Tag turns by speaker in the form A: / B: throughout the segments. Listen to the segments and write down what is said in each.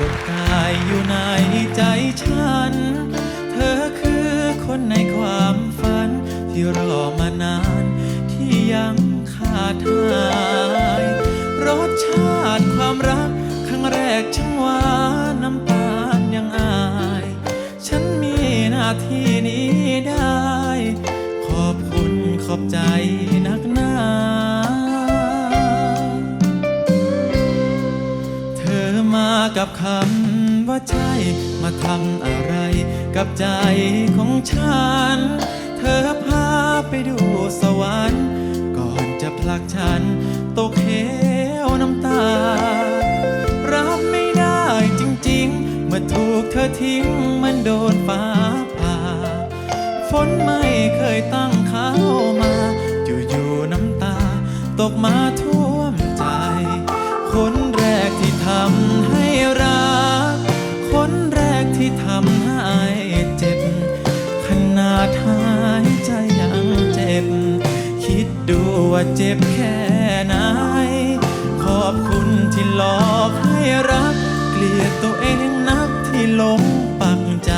A: กดกายอยู่ในใจฉัน เธอคือคนในความฝัน ที่รอมานานที่ยังขาดหายรสชาติความรัก ครั้งแรกช่างหวานน้ำตาลยังอาย ฉันมีหน้าที่นี้ได้ ขอบคุณขอบใจนักหนา กับคำว่าใช่มาทำอะไรกับใจของฉัน เธอพาไปดูสวรรค์ ก่อนจะผลักฉัน ตกเหวน้ำตา รับไม่ได้จริงๆ เมื่อถูกเธอทิ้งมันโดนฟ้าผ่า ฝนไม่เคยตั้งเขามาอยู่ๆน้ำตา ตกมาท่วมใจ คนแรกที่ทำ ว่าเจ็บแค่ไหน ขอบคุณที่หลอกให้รัก เกลียดตัวเองนักที่หลงปักใจ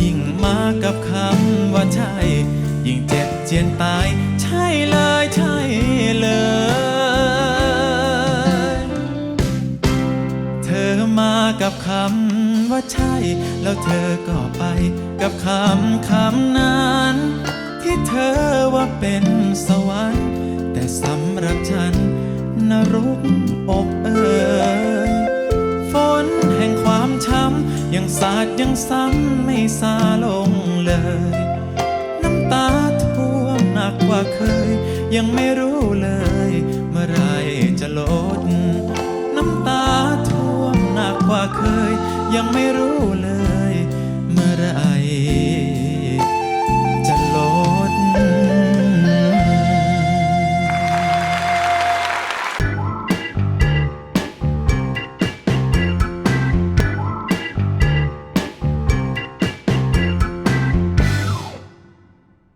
A: ยิ่งมากับคำว่าใช่ ยิ่งเจ็บเจียนตาย ใช่เลยใช่เลย เธอมากับคำว่าใช่ แล้วเธอก็ไปกับคำคำนั้น ที่เธอ ว่าเป็นสวรรค์ แต่สำหรับฉันนรกอกเอ่ยฝนแห่งความช้ำยังสาดยังซ้ำไม่ซาลงเลย น้ำตาท่วมหนักกว่าเคย ยังไม่รู้เลย เมื่อไรจะลด น้ำตาท่วมหนักกว่าเคย ยังไม่รู้เลย